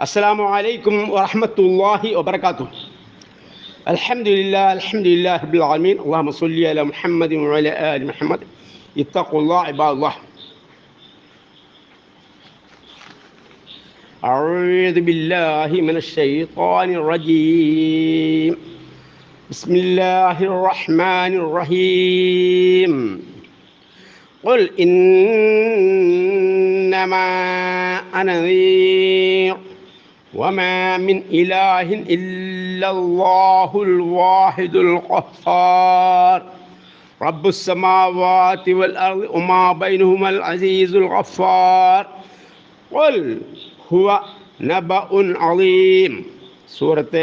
السلام عليكم ورحمة الله وبركاته. الحمد لله الحمد لله رب العالمين. اللهم صل على محمد وعلى آل محمد. اتقوا الله عباد الله. أعوذ بالله من الشيطان الرجيم. بسم الله الرحمن الرحيم. قل إنما أنا نذير. وما من إله إلا الله الواحد القهار رب السماوات والأرض وما بينهما العزيز الغفار قل هو نبأ عظيم سورة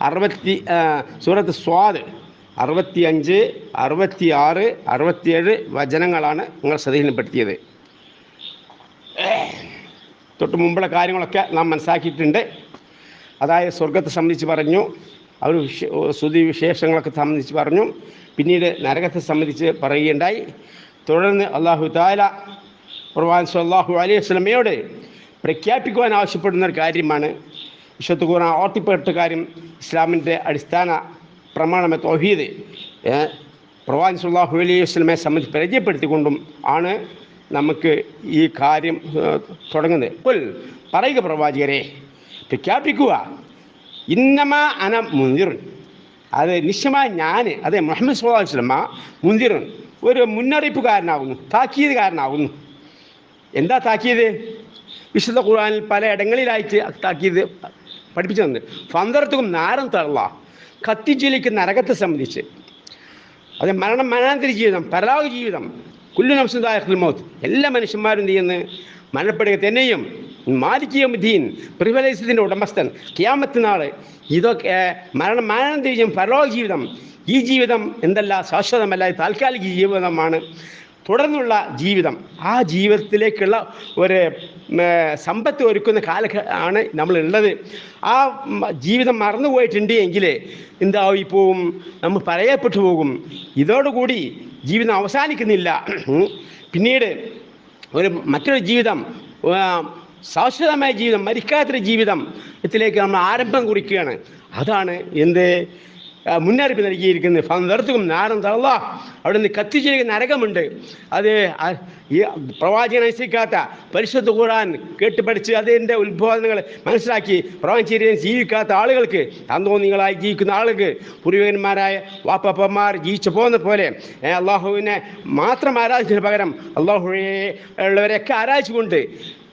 அறுபத்தி சூரத்து சுவாது அறுபத்தி அஞ்சு அறுபத்தி ஆறு அறுபத்தி ஏழு வஜனங்களான உங்கள் சதிகினப்படுத்தியது തൊട്ട് മുമ്പുള്ള കാര്യങ്ങളൊക്കെ നാം മനസ്സിലാക്കിയിട്ടുണ്ട്. അതായത് സ്വർഗത്തെ സംബന്ധിച്ച് പറഞ്ഞു അവർ ശ്രുതി വിശേഷങ്ങളൊക്കെ സംബന്ധിച്ച് പറഞ്ഞു. പിന്നീട് നരകത്തെ സംബന്ധിച്ച് പറയുകയുണ്ടായി. തുടർന്ന് അള്ളാഹു താല പ്രവാൻ സല്ലാഹു അലൈഹി വസ്ലമയോട് പ്രഖ്യാപിക്കുവാൻ ആവശ്യപ്പെടുന്ന ഒരു കാര്യമാണ്. വിശുദ്ധ ഖുർആൻ ഓർത്തിപ്പെട്ട കാര്യം ഇസ്ലാമിന്റെ അടിസ്ഥാന പ്രമാണമെ തോഹീദ്. പ്രവാൻ സാഹു അലൈഹി വസ്ലമെ സംബന്ധിച്ച് പരിചയപ്പെടുത്തിക്കൊണ്ടും ആണ് നമുക്ക് ഈ കാര്യം തുടങ്ങുന്നത്. പുൽ പറയുക പ്രവാചകരെ പ്രഖ്യാപിക്കുക. ഇന്നമ അന മുന്തിറുൻ അത് നിശ്ചയമായ ഞാൻ അതെ മുഹമ്മദ് സുല്ലാ വസ്ലമ മുന്തിറുൻ ഒരു മുന്നറിയിപ്പുകാരനാകുന്നു താക്കീതുകാരനാകുന്നു എന്താ താക്കീത്? വിശുദ്ധ ഖുർആാനിൽ പല ഇടങ്ങളിലായിട്ട് താക്കീത് പഠിപ്പിച്ചു തന്നെ ഫന്തർത്തും നാരം തള്ള കത്തിജ്വലിക്കുന്ന നരകത്തെ സംബന്ധിച്ച്. അത് മരണം മരണാന്തര ജീവിതം പരലോക ജീവിതം കുല്ലു നംസുദായഖുൽ മൗത്ത്. എല്ലാ മനുഷ്യന്മാരും എന്ത് ചെയ്യുന്നു? മരണപ്പെടുക തന്നെയും മാലിക്കിയമുദ്ദീൻ പ്രിവലൈസത്തിന്റെ ഉടമസ്ഥൻ. ക്യാമത്ത് നാൾ ഇതൊക്കെ മരണം മരണം തിരിച്ചും പരലോക ജീവിതം. ഈ ജീവിതം എന്തല്ല? ശാശ്വതമല്ല. താൽക്കാലിക ജീവിതമാണ്. തുടർന്നുള്ള ജീവിതം. ആ ജീവിതത്തിലേക്കുള്ള ഒരു സമ്പത്ത് ഒരുക്കുന്ന കാല ആണ് നമ്മളുള്ളത്. ആ ജീവിതം മറന്നുപോയിട്ടുണ്ട് എങ്കിൽ എന്താവും? ഇപ്പോവും നമ്മൾ പറയപ്പെട്ടു പോകും. ഇതോടുകൂടി ജീവിതം അവസാനിക്കുന്നില്ല. പിന്നീട് ഒരു മറ്റൊരു ജീവിതം ശാശ്വതമായ ജീവിതം മരിക്കാത്തൊരു ജീവിതം ഇതിലേക്ക് നമ്മൾ ആരംഭം കുറിക്കുകയാണ്. അതാണ് എന്ത്? മുന്നറിയിപ്പ് നൽകിയിരിക്കുന്നത് ഫന്തർത്തും നാരം തള്ള. അവിടെ നിന്ന് കത്തിച്ചിരിക്കുന്ന നരകമുണ്ട്. അത് ഈ പ്രവാചകൻ അനുസരിക്കാത്ത പരിശുദ്ധ കൂടാൻ കേട്ട് പഠിച്ച് അതിന്റെ ഉത്ബോധനങ്ങൾ മനസ്സിലാക്കി പ്രവാചകൻ ജീവിക്കാത്ത ആളുകൾക്ക് തന്തോന്നികളായി ജീവിക്കുന്ന ആളുകൾക്ക് പൂർവികന്മാരായ വാപ്പപ്പന്മാർ ജീവിച്ചു പോകുന്ന പോലെ അള്ളാഹുവിനെ മാത്രം ആരാധിച്ചതിന് പകരം അള്ളാഹുവിനെ ഉള്ളവരെയൊക്കെ ആരാധിച്ചുകൊണ്ട്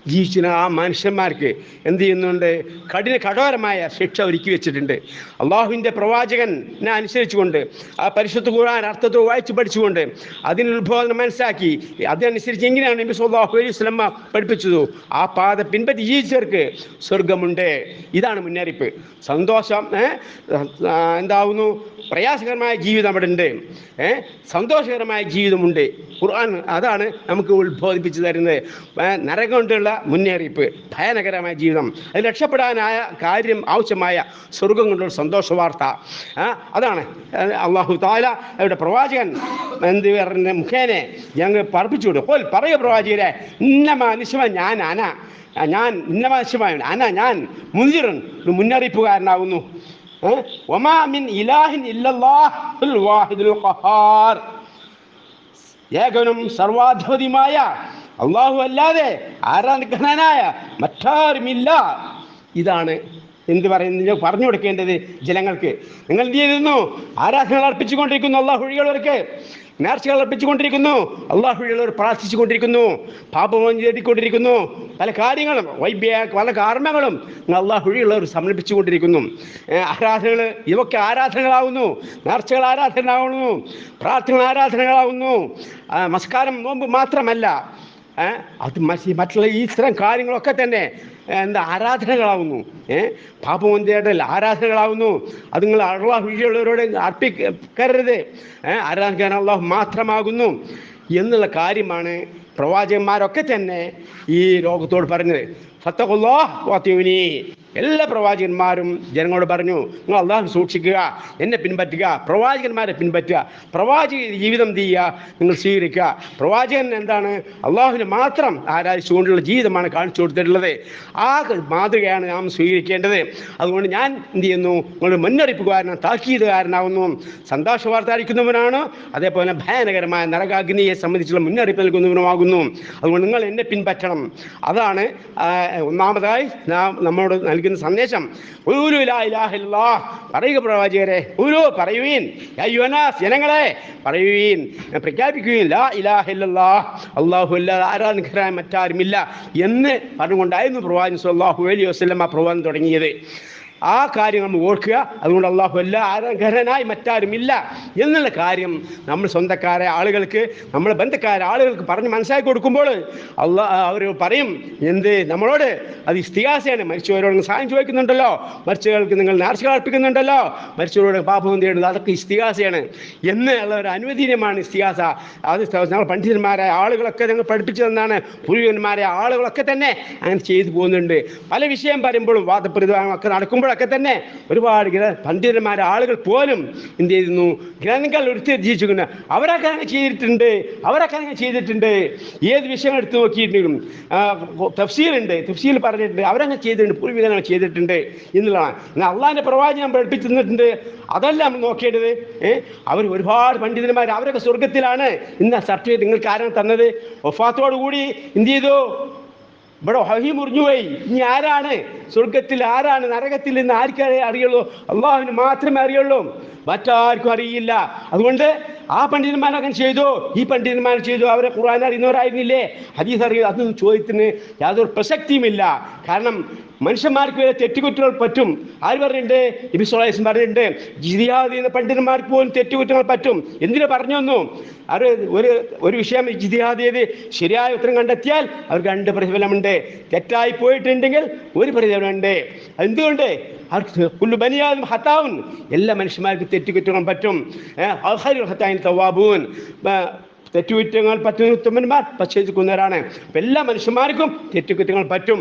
ജീവിച്ചിന് ആ മനുഷ്യന്മാർക്ക് എന്ത് ചെയ്യുന്നുണ്ട്? കഠിന കഠോരമായ ശിക്ഷ ഒരുക്കി വെച്ചിട്ടുണ്ട്. അള്ളാഹുവിന്റെ പ്രവാചകനെ അനുസരിച്ചുകൊണ്ട് ആ പരിശുദ്ധ കൂടാൻ അർത്ഥത്തിൽ വായിച്ചു പഠിച്ചുകൊണ്ട് അതിന് ഉത്ബോധനം മനസ്സിലാക്കി. അതനുസരിച്ച് എങ്ങനെയാണ് നബി സുല്ലാഹു അലൈഹി സ്വലമ്മ പഠിപ്പിച്ചത്? ആ പാത പിൻപറ്റി ജീവിച്ചവർക്ക് സ്വർഗമുണ്ട് ഇതാണ് മുന്നറിയിപ്പ്. സന്തോഷം എന്താവുന്നു? പ്രയാസകരമായ ജീവിതം അവിടെ ഉണ്ട് സന്തോഷകരമായ ജീവിതമുണ്ട്. ഖുർആൻ അതാണ് നമുക്ക് ഉത്ബോധിപ്പിച്ചു തരുന്നത്. നരകം മുന്നറിയിപ്പ് ഭയാനകരമായ ജീവിതം. അത് രക്ഷപ്പെടാനായ കാര്യം ആവശ്യമായ സ്വർഗം കൊണ്ടുള്ള സന്തോഷ വാർത്ത അതാണ്. അള്ളാഹു താല അവരുടെ പ്രവാചകൻ എന്ത് പറഞ്ഞ മുഖേനെ ഞങ്ങൾ പറപ്പിച്ചു വിടും. പോൽ പറയുക പ്രവാചകരെ. ഇന്ന നിശ്ചയ ഞാൻ അന. ഞാൻ ഇന്നമ നിശ്ചയമായ അന ഞാൻ മുന്തിറൻ ഒരു മുന്നറിയിപ്പുകാരനാകുന്നു. ഒമാമിൻ ഇലാഹിൻ ഇല്ലല്ലാഹുൽ വാഹിദുൽ ഖഹാർ. ഏകനും സർവാധിപതിയുമായ അള്ളാഹു അല്ലാതെ ആരാധിക്കാനായ മറ്റാരുമില്ല. ഇതാണ് എന്ത് പറയുന്നത്? പറഞ്ഞു കൊടുക്കേണ്ടത് ജനങ്ങൾക്ക്. നിങ്ങൾ എന്ത് ചെയ്തിരുന്നു? ആരാധനകൾ അർപ്പിച്ചുകൊണ്ടിരിക്കുന്നു. അള്ളാഹു ഒഴികളവർക്ക് നേർച്ചകൾ അർപ്പിച്ചുകൊണ്ടിരിക്കുന്നു. പ്രാർത്ഥിച്ചു പ്രാർത്ഥിച്ചുകൊണ്ടിരിക്കുന്നു. പാപമോചനം തേടിക്കൊണ്ടിരിക്കുന്നു പല കാര്യങ്ങളും വൈബ്യ പല കർമ്മങ്ങളും അള്ളാഹു ഒഴികളവർ സമർപ്പിച്ചുകൊണ്ടിരിക്കുന്നു. ആരാധനകൾ ഇവയൊക്കെ ആരാധനകളാവുന്നു. നേർച്ചകൾ ആരാധനകളാവുന്നു. പ്രാർത്ഥനകൾ ആരാധനകളാവുന്നു. നമസ്കാരം നോമ്പ് മാത്രമല്ല അത് മറ്റുള്ള ഈ ഇത്തരം കാര്യങ്ങളൊക്കെ തന്നെ എന്താ ആരാധനകളാവുന്നു. ഏ? പാപമന്ത്രിയുടെ ആരാധനകളാവുന്നു. അത് നിങ്ങൾ അള്ളാഹു വിജയുള്ളവരോട് അർപ്പിക്കരുത്. ആരാധിക്കാൻ അള്ളാഹു മാത്രമാകുന്നു. എന്നുള്ള കാര്യമാണ് പ്രവാചകന്മാരൊക്കെ തന്നെ ഈ ലോകത്തോട് പറഞ്ഞത്. സത്തകൊല്ലോ വാത്യുവിനി എല്ലാ പ്രവാചകന്മാരും ജനങ്ങളോട് പറഞ്ഞു നിങ്ങൾ അള്ളാഹു സൂക്ഷിക്കുക എന്നെ പിൻപറ്റുക പ്രവാചകന്മാരെ പിൻപറ്റുക പ്രവാചക ജീവിതം ചെയ്യുക? നിങ്ങൾ സ്വീകരിക്കുക. പ്രവാചകൻ എന്താണ്? അള്ളാഹുവിനെ മാത്രം ആരാധിച്ചുകൊണ്ടുള്ള ജീവിതമാണ് കാണിച്ചു കൊടുത്തിട്ടുള്ളത്. ആ മാതൃകയാണ് നാം സ്വീകരിക്കേണ്ടത്. അതുകൊണ്ട് ഞാൻ എന്ത് ചെയ്യുന്നു? നിങ്ങൾ മുന്നറിയിപ്പുകാരനും താക്കീതുകാരനാവുന്നു സന്തോഷ വാർത്ത അയക്കുന്നവനാണ് അതേപോലെ ഭയാനകരമായ നരകാഗ്നിയെ സംബന്ധിച്ചുള്ള മുന്നറിയിപ്പ് നൽകുന്നവനുമാകുന്നു. അതുകൊണ്ട് നിങ്ങൾ എന്നെ പിൻപറ്റണം. അതാണ് ഒന്നാമതായി നാം നമ്മോട് നൽകുന്ന സന്ദേശം. പറയുക പ്രവാചകരെ ഒരു പറയുവീൻ. ജനങ്ങളെ പറയുവീൻ. പ്രഖ്യാപിക്കുകയും ലാ ഇലാഹ അള്ളാഹു അല്ലാതെ ആരാധനകരായ മറ്റാരുമില്ല എന്ന് പറഞ്ഞുകൊണ്ടായിരുന്നു പ്രവാചകൻ സല്ലല്ലാഹു അലൈഹി വസല്ലം ആ പ്രവാചനം തുടങ്ങിയത്. ആ കാര്യം നമ്മൾ ഓർക്കുക. അതുകൊണ്ട് അള്ളാഹു എല്ലാ ആരാധകരനായി മറ്റാരുമില്ല എന്നുള്ള കാര്യം നമ്മൾ സ്വന്തക്കാരെ ആളുകൾക്ക് നമ്മൾ ബന്ധക്കാരെ ആളുകൾക്ക് പറഞ്ഞ് മനസ്സിലാക്കി കൊടുക്കുമ്പോൾ അള്ളാ അവർ പറയും എന്ത്? നമ്മളോട് അത് ഇസ്തിഹാസയാണ് മരിച്ചവരോട് സഹായം ചോദിക്കുന്നുണ്ടല്ലോ. മരിച്ചവർക്ക് നിങ്ങൾ നേർച്ച കാർപ്പിക്കുന്നുണ്ടല്ലോ. മരിച്ചവരോട് പാപം തേടുന്നത് അതൊക്കെ ഇസ്തിഹാസയാണ് എന്ന് ഉള്ള ഒരു അനുവദനീയമാണ് ഇസ്തിഹാസ അത് ഞങ്ങൾ പണ്ഡിതന്മാരെ ആളുകളൊക്കെ ഞങ്ങൾ പഠിപ്പിച്ചു തന്നാണ്. പൂർവികന്മാരായ ആളുകളൊക്കെ തന്നെ അങ്ങനെ ചെയ്തു പോകുന്നുണ്ട്. പല വിഷയം പറയുമ്പോഴും വാദപ്രതിവാദങ്ങളൊക്കെ നടക്കുമ്പോഴൊക്കെ തന്നെ ഒരുപാട് പണ്ഡിതന്മാരായ ആളുകൾ പോലും എന്ത് ചെയ്യുന്നു? ഗ്രന്ഥങ്ങൾ എടുത്ത് ജീവിച്ചിരിക്കുന്നു അവരൊക്കെ അങ്ങനെ ചെയ്തിട്ടുണ്ട്. അവരൊക്കെ അങ്ങനെ ചെയ്തിട്ടുണ്ട്. ഏത് വിഷയം എടുത്ത് നോക്കിയിട്ടുണ്ടെങ്കിലും തഫ്സീലുണ്ട്. തഫ്സീൽ പറഞ്ഞിട്ടുണ്ട്. അവരങ്ങനെ ചെയ്തിട്ടുണ്ട്. പൂർവികരങ്ങൾ ചെയ്തിട്ടുണ്ട് എന്നുള്ളതാണ്. എന്നാൽ അള്ളാഹിന്റെ പ്രവാചനം പഠിപ്പിച്ചു തന്നിട്ടുണ്ട്. അതല്ല നമ്മൾ നോക്കേണ്ടത്. അവർ ഒരുപാട് പണ്ഡിതന്മാർ അവരൊക്കെ സ്വർഗത്തിലാണ് ഇന്ന് സർട്ടിഫിക്കറ്റ് നിങ്ങൾക്ക് ആരാണ് തന്നത്? ഒഫാത്തോടു കൂടി എന്ത് ചെയ്തു? ഇവിടെ ഹഹി മുറിഞ്ഞുപോയി ഇനി ആരാണ്? സ്വർഗത്തിൽ ആരാണ്? നരകത്തിൽ നിന്ന് ആർക്കറിയുള്ളൂ അള്ളാഹുവിന് മാത്രമേ അറിയുള്ളൂ. മറ്റാർക്കും അറിയില്ല. അതുകൊണ്ട് ആ പണ്ഡിതന്മാരൊക്കെ ചെയ്തു. ഈ പണ്ഡിതന്മാർ ചെയ്തു. അവരെ ഖുർആൻ അറിയുന്നവരായിരുന്നില്ലേ? ഹദീസ് അറിയുക അതൊന്നും ചോദ്യത്തിന് യാതൊരു പ്രസക്തിയുമില്ല. കാരണം മനുഷ്യന്മാർക്ക് വരെ തെറ്റുകുറ്റങ്ങൾ പറ്റും. ആര് പറഞ്ഞിട്ടുണ്ട്? നബി സ്വലാസം പറഞ്ഞിട്ടുണ്ട് ജിതിയാദ് എന്ന പണ്ഡിതന്മാർക്ക് പോലും തെറ്റുകുറ്റങ്ങൾ പറ്റും. എന്തിനു പറഞ്ഞു വന്നു അവർ ഒരു ഒരു വിഷയം ജിതിയാദ് ചെയ്ത് ശരിയായ ഉത്തരം കണ്ടെത്തിയാൽ അവർക്ക് രണ്ട് പ്രതിഫലമുണ്ട്. തെറ്റായി പോയിട്ടുണ്ടെങ്കിൽ ഒരു പ്രതിഫലമുണ്ട്. എന്തുകൊണ്ട് അവർക്ക് പുല്ലു ബനിയാതും ഹത്താവും എല്ലാ മനുഷ്യന്മാർക്കും തെറ്റുകുറ്റങ്ങളും പറ്റും ഏഹ് ഹത്താൻ തവാബൂൻ തെറ്റുകുറ്റങ്ങൾ പറ്റുന്ന ഉത്തമന്മാർ പശ്ചേദിക്കുന്നവരാണ് അപ്പം എല്ലാ മനുഷ്യന്മാർക്കും തെറ്റുകുറ്റങ്ങൾ പറ്റും.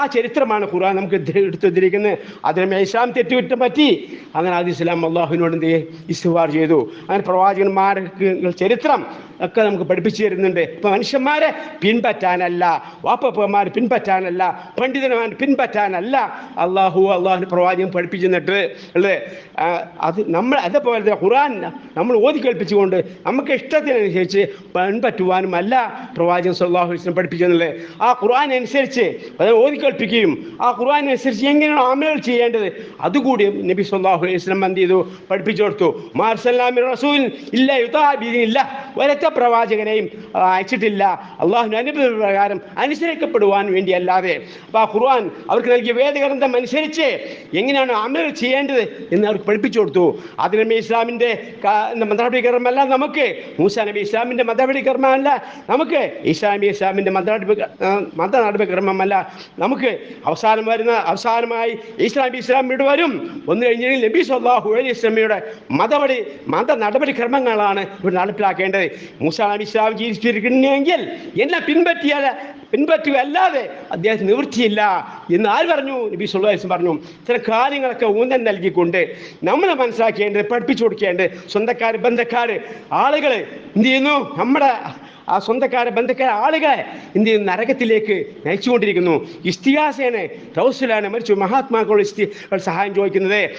ആ ചരിത്രമാണ് ഖുർആൻ നമുക്ക് എടുത്തുദ്ധരിക്കുന്നത് അതിന് ഇസ്ലാം തെറ്റുകുറ്റം പറ്റി. അങ്ങനെ ആദ്യ ഇസ്ലാം അള്ളാഹുവിനോട് എന്ത് ഇസ്തുവാർ ചെയ്തു. അങ്ങനെ പ്രവാചകന്മാർക്ക് ചരിത്രം ഒക്കെ നമുക്ക് പഠിപ്പിച്ചു തരുന്നുണ്ട്. ഇപ്പം മനുഷ്യന്മാരെ പിൻപറ്റാനല്ല വാപ്പപ്പന്മാർ പിൻപറ്റാനല്ല പണ്ഡിതന്മാർ പിൻപറ്റാനല്ല അള്ളാഹു അള്ളാഹുവിന് പ്രവാചകൻ പഠിപ്പിച്ചു അല്ലേ അത് നമ്മൾ അതേപോലെ ഖുറാൻ നമ്മൾ ഓതി കേൾപ്പിച്ചുകൊണ്ട് നമുക്ക് ഇഷ്ടത്തിനനുസരിച്ച് പിൻപറ്റുവാനും അല്ല പ്രവാചകൻ സല്ലാഹു വസ്ലം ആ ഖുർആൻ അനുസരിച്ച് ഓതി കേൾപ്പിക്കുകയും ആ ഖുർആൻ അനുസരിച്ച് എങ്ങനെയാണ് അമലുകൾ ചെയ്യേണ്ടത്? അതുകൂടി നബി സല്ലാഹു അലൈഹി എന്ത് ചെയ്തു? പഠിപ്പിച്ചു കൊടുത്തു. മാർസല്ലാമി റസൂൽ ഇല്ല യുദ്ധാബിയില്ല ഒരൊറ്റ പ്രവാചകനെയും അയച്ചിട്ടില്ല. അള്ളാഹുവിന് അനുഭവ പ്രകാരം അനുസരിക്കപ്പെടുവാൻ വേണ്ടി അല്ലാതെ അപ്പോൾ ആ ഖുർആൻ അവർക്ക് നൽകിയ വേദഗ്രന്ഥം അനുസരിച്ച് എങ്ങനെയാണ് അമൽ ചെയ്യേണ്ടത് എന്ന് അവർക്ക് പഠിപ്പിച്ചു കൊടുത്തു. അതിന് നബി ഇസ്ലാമിന്റെ നമുക്ക്. മൂസ നബി ഇസ്ലാമിന്റെ മതപടി കർമ്മമല്ല. നമുക്ക് ഇസ്ലാമിക ഇസ്ലാമിന്റെ ഇസ്ലാമിന്റെ മത നടപടി കർമ്മമല്ല. നമുക്ക് അവസാനം വരുന്ന അവസാനമായി ഇസ്ലാമി ഇസ്ലാം ഇവിടെ വരും. ഒന്ന് കഴിഞ്ഞാൽ നബി സല്ലാഹു അലൈഹി ഇസ്ലാമിയുടെ മതപടി മത നടപടി ക്രമങ്ങളാണ് ഇവിടെ നടപ്പിലാക്കേണ്ടത്. മൂസ ഇസ്ലാം ജീവിച്ചിരിക്കുന്നെങ്കിൽ എന്നെ പിൻപറ്റിയാൽ പിൻപറ്റുക അല്ലാതെ അദ്ദേഹത്തിന് നിവൃത്തിയില്ല എന്ന് ആര് പറഞ്ഞു? നബി സുല്ലാസ് പറഞ്ഞു. ചില കാര്യങ്ങളൊക്കെ ഊന്നൽ നൽകിക്കൊണ്ട് നമ്മൾ മനസ്സിലാക്കേണ്ടത് പഠിപ്പിച്ചു കൊടുക്കേണ്ടത് സ്വന്തക്കാർ ബന്ധക്കാർ ആളുകൾ എന്ത് ചെയ്യുന്നു? നമ്മുടെ ആ സ്വന്തക്കാരെ ബന്ധക്കാരെ ആളുകളെ ചെയ്യുന്നു? നരകത്തിലേക്ക് നയിച്ചുകൊണ്ടിരിക്കുന്നു. ഇസ്തിഹാസേനെ റൗസിലാണ് മരിച്ചു. മഹാത്മാക്കളുടെ ഇസ്തി സഹായം ചോദിക്കുന്നത്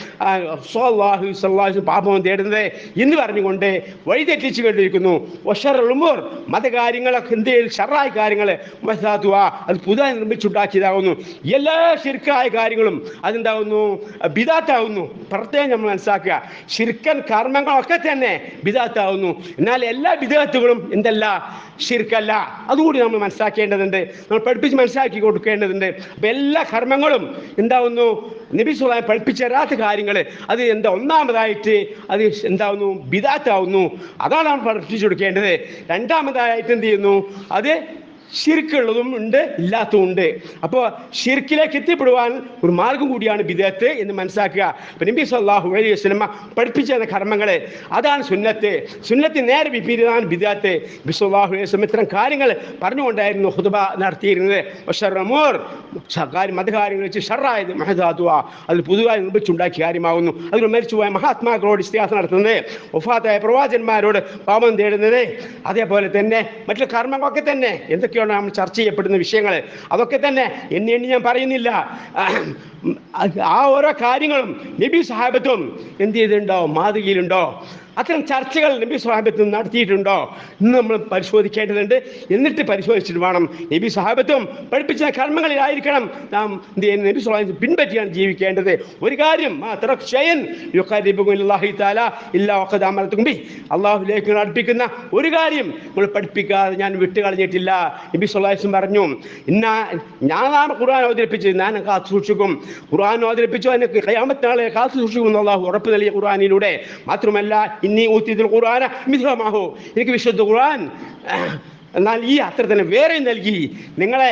പാപം തേടുന്നത് എന്ന് പറഞ്ഞുകൊണ്ട് വഴിതെറ്റിച്ചു കൊണ്ടിരിക്കുന്നു ഒഷറുമൂർ മതകാര്യങ്ങളൊക്കെ എന്തെങ്കിലും ഷറായ കാര്യങ്ങൾ മസാത്തുവ അത് പുതുതായി നിർമ്മിച്ചുണ്ടാക്കിയതാകുന്നു എല്ലാ ശിർക്കായ കാര്യങ്ങളും അതെന്താകുന്നു ബിദാത്താവുന്നു. പ്രത്യേകം നമ്മൾ മനസ്സിലാക്കുക. ശിർക്കൻ കർമ്മങ്ങളൊക്കെ തന്നെ ബിദാത്താവുന്നു. എന്നാൽ എല്ലാ ബിദാത്തുകളും എന്തല്ല? ഷിർക്കല്ല അതുകൂടി നമ്മൾ മനസ്സിലാക്കേണ്ടതുണ്ട്. നമ്മൾ പഠിപ്പിച്ച് മനസ്സിലാക്കി കൊടുക്കേണ്ടതുണ്ട്. അപ്പം എല്ലാ കർമ്മങ്ങളും എന്താവുന്നു? നബി പഠിപ്പിച്ച് പഠിപ്പിച്ചു തരാത്ത കാര്യങ്ങൾ അത് എന്താ ഒന്നാമതായിട്ട് അത് എന്താവുന്നു? ബിദാത്താവുന്നു. അതാണ് നമ്മൾ പഠിപ്പിച്ചു കൊടുക്കേണ്ടത്. രണ്ടാമതായിട്ട് എന്ത് ചെയ്യുന്നു? അത് ഷിർക്കുള്ളതും ഉണ്ട് ഇല്ലാത്തതും ഉണ്ട്. അപ്പോൾ ഷിർക്കിലേക്ക് എത്തിപ്പെടുവാൻ ഒരു മാർഗം കൂടിയാണ് ബിദത്ത് എന്ന് മനസ്സിലാക്കുക. അപ്പം നബി സല്ലാഹു അലൈഹി വസ്ലമ പഠിപ്പിച്ച കർമ്മങ്ങൾ അതാണ് സുന്നത്ത്. സുന്നത്ത് നേരെ വിപരീതമാണ് ബിദത്ത്. നബി സല്ലാഹു അലൈഹി വസ്ലം ഇത്തരം കാര്യങ്ങൾ പറഞ്ഞുകൊണ്ടായിരുന്നു ഹുദബ നടത്തിയിരുന്നത്. ഷർമോർ കാര്യം മതകാര്യങ്ങൾ വെച്ച് ഷറായത് മഹദാതുവ. അതിൽ പുതുതായി നിർമ്മിച്ചുണ്ടാക്കിയ കാര്യമാകുന്നു. അതിൽ മരിച്ചുപോയ മഹാത്മാക്കളോട് ഇസ്തിഹാസം നടത്തുന്നത് ഒഫാത്തായ പ്രവാചന്മാരോട് പാപം തേടുന്നത് അതേപോലെ തന്നെ മറ്റുള്ള കർമ്മങ്ങളൊക്കെ തന്നെ. എന്തൊക്കെയാണ് നാം ചർച്ച ചെയ്യപ്പെടുന്ന വിഷയങ്ങൾ അതൊക്കെ തന്നെ എന്നെ എണ്ണി ഞാൻ പറയുന്നില്ല. ആ ഓരോ കാര്യങ്ങളും നബി സഹാബത്തും എന്ത് ചെയ്തിട്ടുണ്ടോ മാതൃകയിലുണ്ടോ? അത്തരം ചർച്ചകൾ നബി സ്വഹാബത്ത് നടത്തിയിട്ടുണ്ടോ? ഇന്ന് നമ്മൾ പരിശോധിക്കേണ്ടതുണ്ട്. എന്നിട്ട് പരിശോധിച്ചിട്ട് വേണം നബി സ്വഹാബത്തും പഠിപ്പിച്ച കർമ്മങ്ങളിലായിരിക്കണം നാം എന്ത് നബി സ്വഹാബത്ത് പിൻപറ്റിയാണ് ജീവിക്കേണ്ടത്. ഒരു കാര്യം അള്ളാഹുലേക്ക് അടുപ്പിക്കുന്ന ഒരു കാര്യം നമ്മൾ പഠിപ്പിക്കാതെ ഞാൻ വിട്ടുകളഞ്ഞിട്ടില്ല. നബി സ്വലാഹിസും പറഞ്ഞു ഇന്ന ഞാനാണ് ഖുർആൻ അവതരിപ്പിച്ചത്. ഞാൻ കാത്തു സൂക്ഷിക്കും. ഖുർആൻ അവതരിപ്പിച്ചു എനിക്ക് കയാമത്തിനാളെ കാത്തു സൂക്ഷിക്കും അള്ളാഹു ഉറപ്പ് നൽകിയ ഖുർആാനിലൂടെ. മാത്രമല്ല ഇന്നി ഊത്തിയതിൽ ഖുർആന മിഥുലമാഹോ എനിക്ക് വിശുദ്ധ ഖുർആൻ എന്നാൽ ഈ അത്ര തന്നെ വേറെ നൽകി. നിങ്ങളെ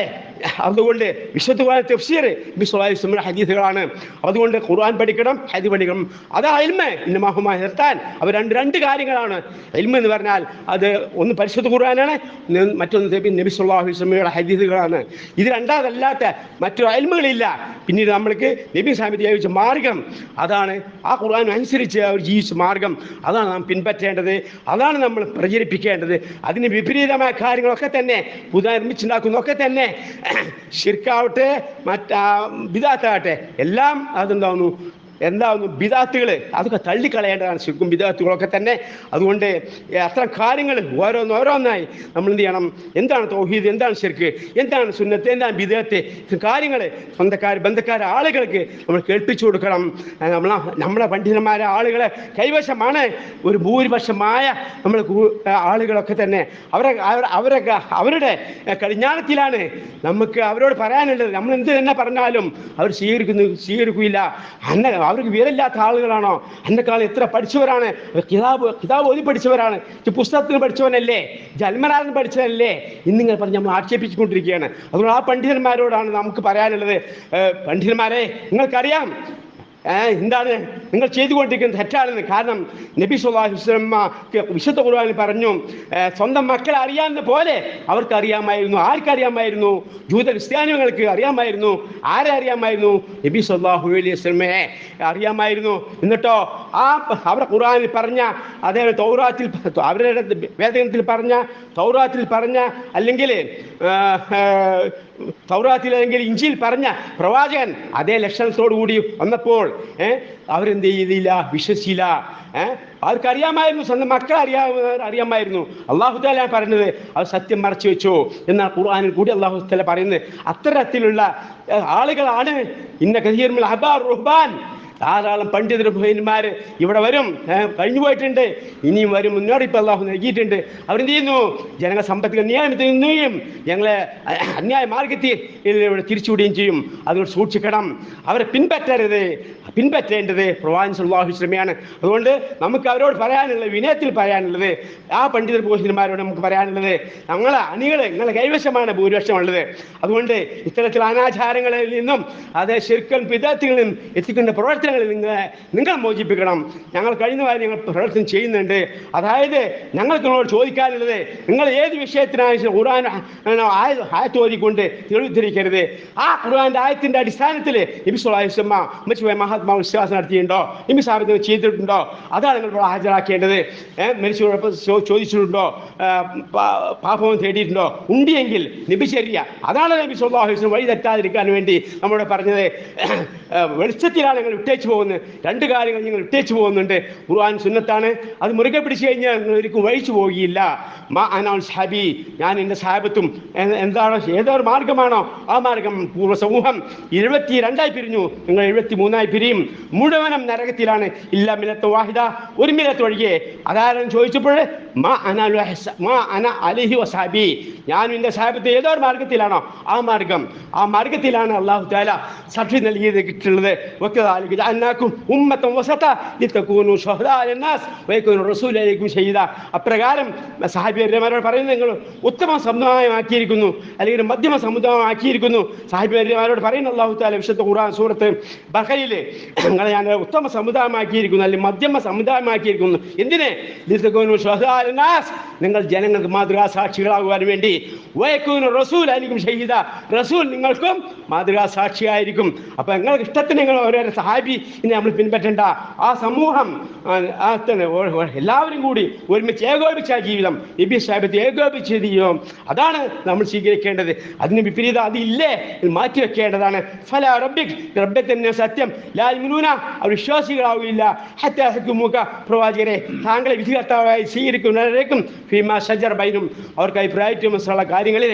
അതുകൊണ്ട് വിശുദ്ധ ഖുർആൻ തഫ്സീർ വസല്ലം ഹദീസുകളാണ്. അതുകൊണ്ട് ഖുർആൻ പഠിക്കണം ഹദി പഠിക്കണം. അത് ഇൽമ്. ഇന്നമാഹുമായി നിർത്താൻ. അവ രണ്ട് രണ്ട് കാര്യങ്ങളാണ്. ഇൽമ് എന്ന് പറഞ്ഞാൽ അത് ഒന്ന് പരിശുദ്ധ ഖുർആനാണ് മറ്റൊന്ന് നബി സുല്ലാഹു വസല്ലമയുടെ ഹദീസുകളാണ്. ഇത് രണ്ടാമതല്ലാത്ത മറ്റു അൽമകളില്ല പിന്നീട് നമ്മൾക്ക് നബി സാഹിബ് ജീവിച്ച മാർഗം അതാണ് ആ ഖുർആൻ അനുസരിച്ച് അവർ ജീവിച്ച മാർഗം. അതാണ് നാം പിൻപറ്റേണ്ടത്. അതാണ് നമ്മൾ പ്രചരിപ്പിക്കേണ്ടത്. അതിന് വിപരീതമായ കാര്യങ്ങളൊക്കെ തന്നെ പുതുതായി നിർമ്മിച്ചുണ്ടാക്കുന്നതൊക്കെ തന്നെ. ഷിർക്കാവട്ടെ മറ്റാ ബിദാത്താവട്ടെ എല്ലാം അതെന്താവുന്നു എന്താവുന്നു? ബിദാത്തുകൾ അതൊക്കെ തള്ളിക്കളയേണ്ടതാണ് ശരിക്കും ബിദാത്തുകളൊക്കെ തന്നെ. അതുകൊണ്ട് അത്ര കാര്യങ്ങൾ ഓരോന്ന് ഓരോന്നായി നമ്മൾ എന്ത് ചെയ്യണം? എന്താണ് തൗഹീദ്? എന്താണ് ശരിക്ക് എന്താണ് സുന്നത്ത്? എന്താണ് ബിദാത്ത്? കാര്യങ്ങൾ സ്വന്തക്കാർ ബന്ധക്കാർ ആളുകൾക്ക് നമ്മൾ കേൾപ്പിച്ചു കൊടുക്കണം. നമ്മൾ നമ്മളെ പണ്ഡിതന്മാരെ ആളുകളെ കൈവശമാണ്. ഒരു ഭൂരിപക്ഷമായ നമ്മൾ ആളുകളൊക്കെ തന്നെ. അവരെ അവരെ- അവരൊക്കെ അവരുടെ കടിഞ്ഞാണത്തിലാണ് നമുക്ക് അവരോട് പറയാനുള്ളത്. നമ്മൾ എന്ത് തന്നെ പറഞ്ഞാലും അവർ സ്വീകരിക്കുന്നു സ്വീകരിക്കില്ല അന്ന അവർക്ക് വിവരമില്ലാത്ത ആളുകളാണോ? എന്നെക്കാൾ എത്ര പഠിച്ചവരാണ്? കിതാബ് കിതാബ് ഓതി പഠിച്ചവരാണ്. പുസ്തകത്തിന് പഠിച്ചവനല്ലേ? ജന്മനാഥൻ പഠിച്ചവനല്ലേ? ഇന്ന് നിങ്ങൾ പറഞ്ഞ് നമ്മൾ ആക്ഷേപിച്ചുകൊണ്ടിരിക്കുകയാണ്. അതുകൊണ്ട് ആ പണ്ഡിതന്മാരോടാണ് നമുക്ക് പറയാനുള്ളത്. പണ്ഡിതന്മാരെ നിങ്ങൾക്കറിയാം എന്താണ്? നിങ്ങൾ ചെയ്തുകൊണ്ടിരിക്കുന്നത് തെറ്റാണെന്ന്. കാരണം നബി സുല്ലാഹു വസ്ലമ്മ വിശുദ്ധ കുർബാനിൽ പറഞ്ഞു സ്വന്തം മക്കളെ അറിയാവുന്ന പോലെ അവർക്ക് അറിയാമായിരുന്നു. ആർക്കറിയാമായിരുന്നു ജൂത ക്രിസ്ത്യാനികൾക്ക് അറിയാമായിരുന്നു. ആരെ അറിയാമായിരുന്നു? നബി സുല്ലാഹു അലൈഹി വസ്ലമയെ അറിയാമായിരുന്നു. എന്നിട്ടോ ആ അവരുടെ ഖുർആാനിൽ പറഞ്ഞ അതേ തൗറാത്തിൽ അവരുടെ വേദനത്തിൽ പറഞ്ഞ തൗറാത്തിൽ പറഞ്ഞ അല്ലെങ്കിൽ തൗറാത്തിൽ അല്ലെങ്കിൽ ഇഞ്ചിയിൽ പറഞ്ഞ പ്രവാചകൻ അതേ ലക്ഷണത്തോടു കൂടി വന്നപ്പോൾ ഏഹ് അവരെന്ത് ചെയ്തില്ല വിശ്വസിച്ചില്ല ഏഹ് അവർക്ക് അറിയാമായിരുന്നു സ്വന്തം മക്കൾ അറിയാ അറിയാമായിരുന്നു. അള്ളാഹു താല പറഞ്ഞത് അത് സത്യം മറച്ചു വെച്ചു എന്നാ ഖുർആാനിൽ കൂടി അള്ളാഹു താല പറയുന്നത്. അത്തരത്തിലുള്ള ആളുകളാണ്. ഇന്ന കഹീർമുൽ അഹബാർ റുഹ്ബാൻ ധാരാളം പണ്ഡിതർ ഭയന്മാർ ഇവിടെ വരും. കഴിഞ്ഞു പോയിട്ടുണ്ട്. ഇനിയും വരും. മുന്നറിയിപ്പ് അള്ളാഹു നൽകിയിട്ടുണ്ട്. അവരെന്ത് ചെയ്യുന്നു? ജനങ്ങൾ നിയമത്തിൽ നിന്നെയും ഞങ്ങളെ അന്യായ മാർഗത്തിൽ തിരിച്ചുവിടുകയും ചെയ്യും. അതുകൊണ്ട് സൂക്ഷിക്കണം. അവരെ പിൻപറ്റരുത്. പിൻപറ്റേണ്ടത് പ്രവാചൻ സുല്ലാഹു ശ്രമയാണ് അതുകൊണ്ട് നമുക്ക് അവരോട് പറയാനുള്ളത് വിനയത്തിൽ പറയാനുള്ളത് ആ പണ്ഡിതർ പുരോഹിതന്മാരോട് നമുക്ക് പറയാനുള്ളത് ഞങ്ങളെ അണികൾ നിങ്ങളെ കൈവശമാണ് ഭൂരിപക്ഷമുള്ളത് അതുകൊണ്ട് ഇത്തരത്തിൽ അനാചാരങ്ങളിൽ നിന്നും അത് ശരിക്കും പിതാത്തികളിൽ നിന്നും എത്തിക്കുന്ന പ്രവർത്തനങ്ങളിൽ നിങ്ങളെ നിങ്ങൾ മോചിപ്പിക്കണം. ഞങ്ങൾ കഴിഞ്ഞ വാരം ഞങ്ങൾ പ്രവർത്തനം ചെയ്യുന്നുണ്ട്. അതായത് ഞങ്ങൾക്ക് നിങ്ങളോട് ചോദിക്കാനുള്ളത് നിങ്ങൾ ഏത് വിഷയത്തിനാവശ്യം ഖുർആൻ ആയത്തോതിക്കൊണ്ട് ഓതിക്കൊണ്ട് തെളിവിത്തിരിക്കരുത് ആ ഖുർആന്റെ ആയത്തിന്റെ അടിസ്ഥാനത്തിൽ നബി സുലാഹിസ്മ മരിച്ചുപോയ മഹാത്മാ വിശ്വാസം നടത്തിയിട്ടുണ്ടോ? ഇമി സ്ഥാപനത്തിൽ ചെയ്തിട്ടുണ്ടോ? അതാണ് നിങ്ങൾ ഇവിടെ ഹാജരാക്കേണ്ടത്. മനുഷ്യരോടൊപ്പം ചോദിച്ചിട്ടുണ്ടോ? പാപവും തേടിയിട്ടുണ്ടോ? ഉണ്ടിയെങ്കിൽ നബി ശരിയ അതാണ് നബി സുല്ലാഹുസ്ലം വഴി തെറ്റാതിരിക്കാൻ വേണ്ടി നമ്മോട് പറഞ്ഞത്. വെളിച്ചത്തിലാണ് നിങ്ങൾ വിട്ടേച്ചു പോകുന്നത്. രണ്ട് കാര്യങ്ങൾ നിങ്ങൾ വിട്ടേച്ചു പോകുന്നുണ്ട്. ഖുർആൻ സുന്നത്താണ്. അത് മുറുകെ പിടിച്ചു കഴിഞ്ഞാൽ നിങ്ങൾ ഒരിക്കലും വഴിച്ചു പോവുകയില്ല. മാ അനൗൺ ഷാബി ഞാൻ എന്റെ സാഹബത്തും എന്താണോ ഏതൊരു മാർഗമാണോ ആ മാർഗം പൂർവ സമൂഹം എഴുപത്തി രണ്ടായി പിരിഞ്ഞു. നിങ്ങൾ എഴുപത്തി മൂന്നായി പിരിയും ചെയ്യും മുഴുവനും നരകത്തിലാണ്. ഇല്ലാ മിലത്ത് വാഹിദ ഒരു മിലത്ത് ഒഴികെ. അതാരും ചോദിച്ചപ്പോൾ മാ അന മാ അന അലിഹി വസാബി. ഞാനും എന്റെ സാഹിബത്തെ ഏതോ ഒരു മാർഗത്തിലാണോ ആ മാർഗം ആ മാർഗത്തിലാണ് അള്ളാഹു താല സാക്ഷി നൽകിയത് കിട്ടുള്ളത് അപ്രകാരം സാഹിബിമാരോട് പറയുന്നത് നിങ്ങൾ ഉത്തമ സമുദായമാക്കിയിരിക്കുന്നു. അല്ലെങ്കിൽ മധ്യമ സമുദായമാക്കിയിരിക്കുന്നു. സാഹിബിമാരോട് പറയുന്ന അള്ളാഹു താല വിശുദ്ധ ഖുർആൻ സൂറത്ത് ബഹയിലെ നിങ്ങളെ ഞാൻ ഉത്തമ സമുദായമാക്കിയിരിക്കുന്നു അല്ലെങ്കിൽ മധ്യമ സമുദായമാക്കിയിരിക്കുന്നു. എന്തിനെ? നിങ്ങൾ ജനങ്ങൾക്ക് മാതൃകാ സാക്ഷികളാകുവാൻ വേണ്ടി. റസൂൽ ആയിരിക്കും ഷഹീദ. റസൂൽ നിങ്ങൾക്കും മാതൃകാ സാക്ഷിയായിരിക്കും അപ്പൊ നിങ്ങൾക്ക് ഇഷ്ടത്തിന് നിങ്ങൾ ഓരോരോ സഹാബി ഇനി നമ്മൾ പിൻപറ്റേണ്ട. ആ സമൂഹം എല്ലാവരും കൂടി ഒരുമിച്ച് ഏകോപിച്ച ജീവിതം. നബി സാഹിബത്തെ ഏകോപിച്ച ജീവിതം. അതാണ് നമ്മൾ സ്വീകരിക്കേണ്ടത്. അതിന് വിപരീതം അതില്ലേ? മാറ്റി വെക്കേണ്ടതാണ് ഫല റബ്ബിക്. റബ്ബെ തന്നെ സത്യം ലാൽമിനൂന അവർ വിശ്വാസികളാവില്ല. ഹത്യാഹക്കുമുക്ക പ്രവാചകരെ താങ്കളെ വിധികർത്താവായി സ്വീകരിക്കുന്നവരേക്കും ഫീമാ ഷജർ ബൈനും അവർക്ക് അഭിപ്രായറ്റും മനസ്സിലുള്ള കാര്യങ്ങളിൽ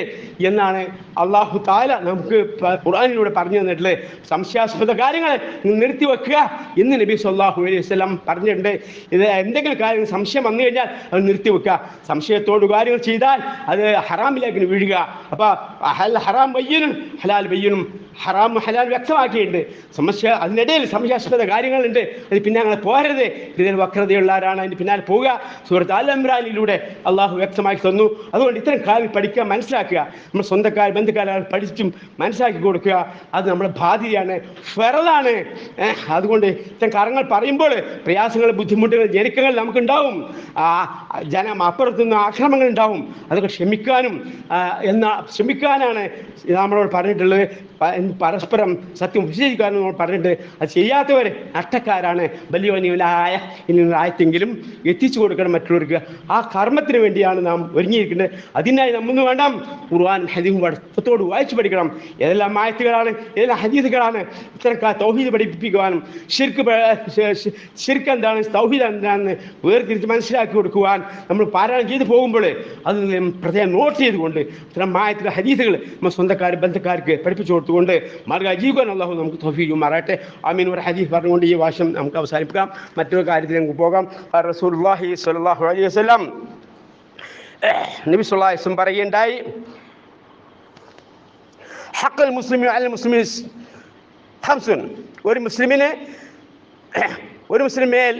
എന്നാണ് അള്ളാഹു താല നമുക്ക് ഖുറാനിലൂടെ പറഞ്ഞു തന്നിട്ടുള്ളത്. സംശയാസ്പദ കാര്യങ്ങൾ നിർത്തി വെക്കുക എന്ന് നബി സല്ലാഹു അലൈഹി വസല്ലം പറഞ്ഞിട്ടുണ്ട്. ഇത് എന്തെങ്കിലും കാര്യങ്ങൾ സംശയം വന്നു കഴിഞ്ഞാൽ അത് നിർത്തിവെക്കുക സംശയത്തോട് കാര്യങ്ങൾ ചെയ്താൽ അത് ഹറാമിലേക്ക് വീഴുക. അപ്പോൾ ഹൽ ഹറാം ബയ്യനും ഹലാൽ ബയ്യനും ഹറാം ഹലാൽ വ്യക്തമാക്കിയിട്ടുണ്ട്. സംശയം അതിനിടയിൽ സംശയാസ്പദ കാര്യങ്ങളുണ്ട്. അതിന് പിന്നെ അങ്ങനെ പോരരുത്. ഇതിൽ വക്രതയുള്ളവരാണ്. അതിന് പിന്നാലെ പോവുക. സുഹൃത്ത് അൽ അമ്രാനിലൂടെ അള്ളാഹു വ്യക്തമാക്കി തന്നു. അതുകൊണ്ട് ഇത്തരം കാര്യം പഠിക്കുക മനസ്സിലാക്കുക. നമ്മൾ സ്വന്തക്കാർ ബന്ധുക്കാരെ പഠിച്ചും മനസ്സിലാക്കി കൊടുക്കുക. അത് നമ്മുടെ ബാധ്യതയാണ്. ഫെറലാണ് അതുകൊണ്ട് ഇത്തരം കാര്യങ്ങൾ പറയുമ്പോൾ പ്രയാസങ്ങൾ ബുദ്ധിമുട്ടുകൾ ജനിക്കങ്ങൾ നമുക്കുണ്ടാവും. ജനം അപ്പുറത്തുനിന്ന് ആക്രമങ്ങൾ ഉണ്ടാവും. അതൊക്കെ ക്ഷമിക്കാനും എന്ന ക്ഷമിക്കാനാണ് നമ്മളോട് പറഞ്ഞിട്ടുള്ളത്. പരസ്പരം സത്യം വിശ്വസിക്കാനും നമ്മൾ പറഞ്ഞിട്ട് അത് ചെയ്യാത്തവർ നഷ്ടക്കാരാണ്. വലിയവനിലായ ആയത്തെങ്കിലും എത്തിച്ചു കൊടുക്കണം മറ്റുള്ളവർക്ക്. ആ കർമ്മത്തിന് വേണ്ടിയാണ് നാം ഒരുങ്ങിയിരിക്കുന്നത്. അതിനായി നമ്മൾ വേണ്ട. ഖുർആൻ ഹദീഫും പഠിത്തത്തോട് വായിച്ചു പഠിക്കണം. ഏതെല്ലാം ആയത്തുകളാണ് ഏതെല്ലാം ഹദീസുകളാണ് ഇത്തരം തൗഹീദ് പഠിപ്പിക്കുവാനും ശിർക്ക് ഷിർക്ക് എന്താണ് തൗഹീദ് എന്താണെന്ന് വേർതിരിച്ച് മനസ്സിലാക്കി കൊടുക്കുവാൻ നമ്മൾ പാരായണം ചെയ്തു പോകുമ്പോൾ അത് പ്രത്യേകം നോട്ട് ചെയ്തുകൊണ്ട് ഇത്തരം മായത്തിലെ ഹദീസുകൾ നമ്മൾ സ്വന്തക്കാർ ബന്ധക്കാർക്ക് പഠിപ്പിച്ചു കൊടുത്തുകൊണ്ട് മാർഗ ജീവിക്കാൻ അള്ളാഹു നമുക്ക് തൗഫീജും മാറട്ടെ ആമീൻ. ഒരു ഹദീഫ് പറഞ്ഞുകൊണ്ട് ഈ വാശം നമുക്ക് അവസാനിപ്പിക്കാം. മറ്റൊരു കാര്യത്തിൽ നമുക്ക് പോകാം റസൂലുള്ളാഹി സ്വല്ലല്ലാഹു അലൈഹി വസ്ലാം നബി വസല്ലം പറയുകയുണ്ടായി ഹഖൽ മുസ്ലിം അൽ മുസ്ലിം ഹംസുൻ. ഒരു മുസ്ലിമിന് ഒരു മുസ്ലിം മേൽ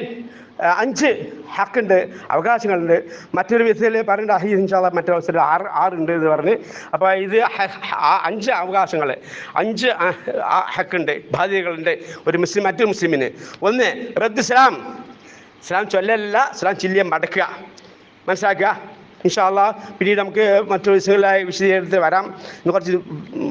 അഞ്ച് ഹക്കുണ്ട് അവകാശങ്ങളുണ്ട്. മറ്റൊരു വിധത്തിൽ അഹീസ് ഇൻഷാല്ല മറ്റൊരു അവസരം ആറ് ആറുണ്ട് എന്ന് പറഞ്ഞ്. അപ്പോൾ ഇത് അഞ്ച് അവകാശങ്ങൾ അഞ്ച് ഹക്കുണ്ട് ബാധ്യതകളുണ്ട് ഒരു മുസ്ലിം മറ്റൊരു മുസ്ലിമിന്. ഒന്ന് റദ്ദ് ഇസ്ലാം. ഇസ്ലാം ചൊല്ലല്ല ഇസ്ലാം ചില്ലിയം മടക്കുക. മനസ്സിലാക്കുക? ഇൻഷാല്ല പിന്നീട് നമുക്ക് മറ്റു വിഷയങ്ങളായി വിശദീകരണത്തിൽ വരാം. ഇന്ന് കുറച്ച്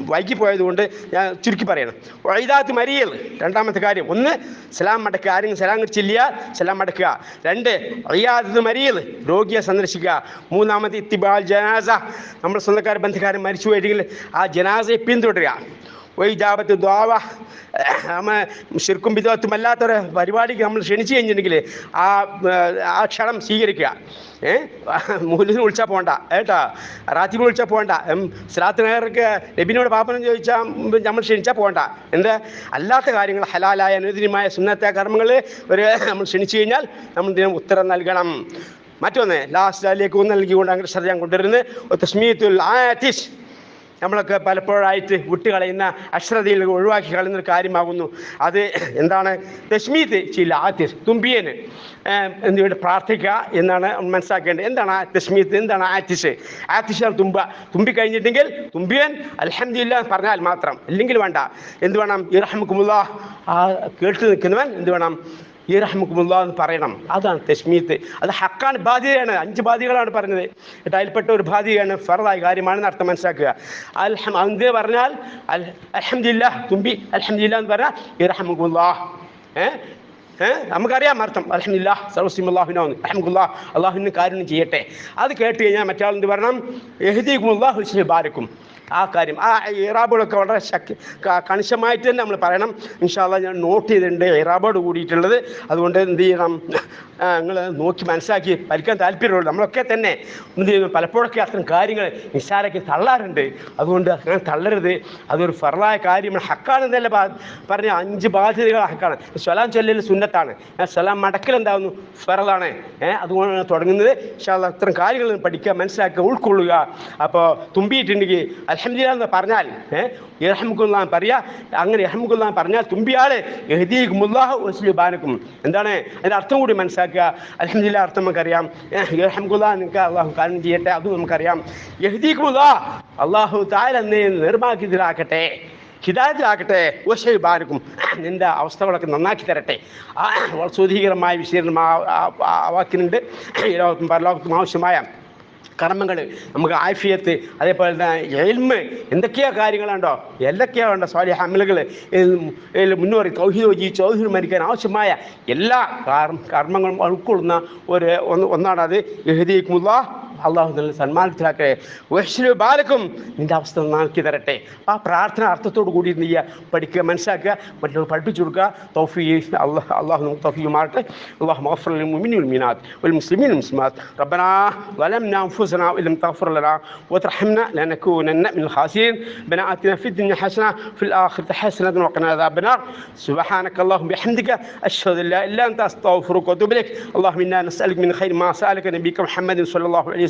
വൈകി പോയതുകൊണ്ട് ഞാൻ ചുരുക്കി പറയണം. വൈദാത്ത് മരിയൽ രണ്ടാമത്തെ കാര്യം. ഒന്ന് സലാം മടക്കുക. ആരെങ്കിലും സലാം ചില്ലിയ സലാം മടക്കുക. രണ്ട് വൈദാത്ത് മരിയൽ രോഗിയെ സന്ദർശിക്കുക. മൂന്നാമത് ഇത്തിബാൽ ജനാസ. നമ്മുടെ സ്വന്തക്കാർ ബന്ധക്കാരൻ മരിച്ചു പോയിട്ടെങ്കിൽ ആ ജനാസയെ പിന്തുടരുക. വൈജാബത്ത് ദ്വാവ നമ്മ ശിർക്കും വിധത്തും അല്ലാത്തൊരു പരിപാടിക്ക് നമ്മൾ ക്ഷണിച്ചു കഴിഞ്ഞിട്ടുണ്ടെങ്കിൽ ആ ആ ക്ഷണം സ്വീകരിക്കുക. ഏ? മൂലിന് വിളിച്ചാൽ പോകണ്ട ഏട്ടാ റാത്തിന് വിളിച്ചാൽ പോകണ്ട സ്ലാത്ത് നേർക്ക് നബിനോട് പാപ്പനം ചോദിച്ചാൽ നമ്മൾ ക്ഷണിച്ചാൽ പോകണ്ട എന്താ? അല്ലാത്ത കാര്യങ്ങൾ ഹലാലായ അനുദിനമായ സുന്നത്തെ കർമ്മങ്ങൾ ഒരു നമ്മൾ ക്ഷണിച്ചു കഴിഞ്ഞാൽ നമ്മൾ ഇതിന് ഉത്തരം നൽകണം. മറ്റൊന്ന് ലാസ്റ്റ് അതിലേക്ക് നൽകിക്കൊണ്ട് അങ്ങനെ ശ്രദ്ധ ഞാൻ കൊണ്ടുവരുന്നത് തസ്മീത്തുൽ ആതിഷ് നമ്മളൊക്കെ പലപ്പോഴായിട്ട് വിട്ടുകളയുന്ന അശ്രദ്ധയിൽ ഒഴിവാക്കി കളയുന്ന ഒരു കാര്യമാകുന്നു. അത് എന്താണ്? തശ്മീത് ചില ആദ്യ തുമ്പിയന്. എന്തുകൊണ്ട് പ്രാർത്ഥിക്കുക എന്നാണ് മനസ്സിലാക്കേണ്ടത്. എന്താണ് ആ തശ്മീത്ത് എന്താണ് ആറ്റിഷ്? ആറ്റിഷ് തുമ്പ. തുമ്പി കഴിഞ്ഞിട്ടെങ്കിൽ തുമ്പിയൻ അലഹമില്ല പറഞ്ഞാൽ മാത്രം. അല്ലെങ്കിൽ വേണ്ട. എന്ത് വേണം? ഇറഹമുക്കുമുള്ള ആ കേട്ട് നിൽക്കുന്നവൻ എന്ത് വേണം? ഈ റഹ്മുക്കുമുള്ള എന്ന് പറയണം. അതാണ് തെഷ്മീത്ത് അത് ഹക്കാണ് ബാധ്യതയാണ്. അഞ്ച് ബാധ്യതകളാണ് പറഞ്ഞത്. എന്നിട്ട് അതിൽപ്പെട്ട ഒരു ബാധ്യതയാണ് ഫറദായ കാര്യമാണെന്ന് അർത്ഥം മനസ്സിലാക്കുക. അൽഹം അന്ത് പറഞ്ഞാൽ അൽ അലഹമില്ല തുമ്പി അലഹമില്ല എന്ന് പറഞ്ഞാൽ ഈ റഹ്മുക്കുമുള്ള ഏ? ഏഹ് നമുക്കറിയാം അർത്ഥം. അലഹമില്ല സർവസ്ലിം അള്ളാഹുനാന്ന് അഹമ്മദുല്ലാ അള്ളാഹുവിന് കാര്യം ചെയ്യട്ടെ. അത് കേട്ട് കഴിഞ്ഞാൽ മറ്റാൾ എന്ത് പറയണം എഹദീക്കും അള്ളാഹു ബാരക്കും ആ കാര്യം ആ ഇറാബുകളൊക്കെ വളരെ ശക്തി കണിശമായിട്ട് തന്നെ നമ്മൾ പറയണം. ഇൻഷാല്ല ഞാൻ നോട്ട് ചെയ്തിട്ടുണ്ട് ഇറാബോട് കൂടിയിട്ടുള്ളത്. അതുകൊണ്ട് എന്ത് ചെയ്യണം? നിങ്ങൾ നോക്കി മനസ്സിലാക്കി പഠിക്കാൻ താല്പര്യമുള്ളൂ നമ്മളൊക്കെ തന്നെ എന്ത് ചെയ്യുന്നു പലപ്പോഴൊക്കെ അത്തരം കാര്യങ്ങൾ നിസ്സാരക്ക് തള്ളാറുണ്ട്. അതുകൊണ്ട് അങ്ങനെ തള്ളരുത്. അതൊരു ഫറലായ കാര്യമാണ്. ഹക്കാണെന്നല്ല പറഞ്ഞ അഞ്ച് ബാധ്യതകൾ ഹക്കാണ്. സ്വലാം ചൊല്ലൽ സുന്നത്താണ്. സ്വലാം മടക്കൽ എന്താകുന്നു ഫറലാണ് അതുകൊണ്ടാണ് തുടങ്ങുന്നത്. ഇൻഷാല്ല അത്തരം കാര്യങ്ങൾ പഠിക്കുക മനസ്സിലാക്കുക ഉൾക്കൊള്ളുക. അപ്പോൾ തുമ്പിയിട്ടുണ്ടെങ്കിൽ അലഹമില്ല എന്ന് പറഞ്ഞാൽ ഇറഹമുല്ല പറയാ അങ്ങനെ ഇറഹമുല്ല പറഞ്ഞാൽ തുമ്പിയാളെ എഹദീഖുമുല്ലാഹു ബാനക്കും എന്താണ്? അതിന്റെ അർത്ഥം കൂടി മനസ്സിലാക്കുക. അലഹമില്ല അർത്ഥം നമുക്കറിയാം. ഇറഹമുല്ല നിങ്ങൾക്ക് അള്ളാഹു കാരണം ചെയ്യട്ടെ അതും നമുക്കറിയാം. എഹദീഖുമുല്ല അള്ളാഹു താരെന്ന് നിർമ്മാക്കിയതിലാക്കട്ടെ ഓശയു ബാനക്കും നിന്റെ അവസ്ഥകളൊക്കെ നന്നാക്കി തരട്ടെ. സുധീകരമായ വിശീലനം ആ വാക്കിനുണ്ട്. ഈ ലോകത്തും പരലോകത്തും ആവശ്യമായ കർമ്മങ്ങൾ നമുക്ക് ആഫിയത്ത് അതേപോലെ തന്നെ എൽമ് എന്തൊക്കെയാ കാര്യങ്ങളുണ്ടോ? എന്തൊക്കെയാ ഉണ്ടോ സ്വാലി അമലുകൾ മുന്നോറി തൗഹീദ് വജി ചൗഹീദ് മരിക്കാൻ ആവശ്യമായ എല്ലാ കർമ്മങ്ങളും ഉൾക്കൊള്ളുന്ന ഒരു ഒന്നാണത്. എഹദീഖ് എഹദീക്കുമുള്ള അള്ളാഹു നല്ല സന്മാനത്തിലാക്കട്ടെ വഹ്ശിലു ബാലക്കും നിന്റെ അവസ്ഥ നന്നാക്കി തരട്ടെ ആ പ്രാർത്ഥന അർത്ഥത്തോട് കൂടി നീ പഠിക്കുക മനസ്സിലാക്കുക മറ്റുള്ളവർ പഠിപ്പിച്ചു കൊടുക്കുക തൗഫീ അള്ളാഹ് അള്ളാഹു നമുക്ക് തൗഫീ മാറട്ടെ അള്ളാഹു മഗ്ഫിർ للمؤمنين والمؤمنات والمسلمين والمسلمات ربنا ظلمنا انفسنا وان لم تغفر لنا وترحمنا لنكونن من الخاسرين ربنا اتنا في الدنيا حسنه في الاخره حسنه وقنا عذاب النار سبحانك اللهم بحمدك اشهد ان لا اله الا انت استغفرك واتوب اليك اللهم انا نسالك من خير ما سالك نبيك محمد صلى الله عليه وسلم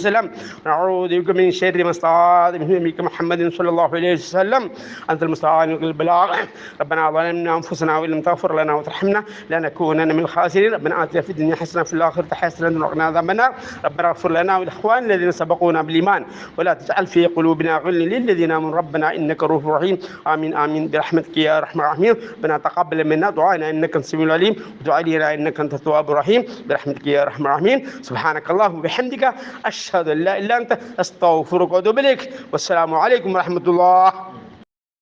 ونعوذ بك من شر ما استعاذ من نبيك محمد صلى الله عليه وسلم. أنت المستعان البلاغ. ربنا ظلمنا أنفسنا وإن لم تغفر لنا وترحمنا لنكونن من الخاسرين. ربنا آتنا في الدنيا حسنة في الآخرة حسنة وقنا النار. ربنا اغفر لنا ولإخواننا الذين سبقونا بالإيمان. ولا تجعل في قلوبنا غل للذين آمنوا. ربنا إنك رؤوف رحيم. آمين آمين. برحمتك يا أرحم الراحمين. ربنا تقبل منا. دعاءنا إنك انت السميع العليم. ودعا لنا إنك أنت التواب الرحيم. برحمتك يا أرحم الراحمين. سبحانك اللهم وبحمدك. أشهد أن لا إلا أنت أستغفرك وأتوب إليك. والسلام عليكم ورحمة الله.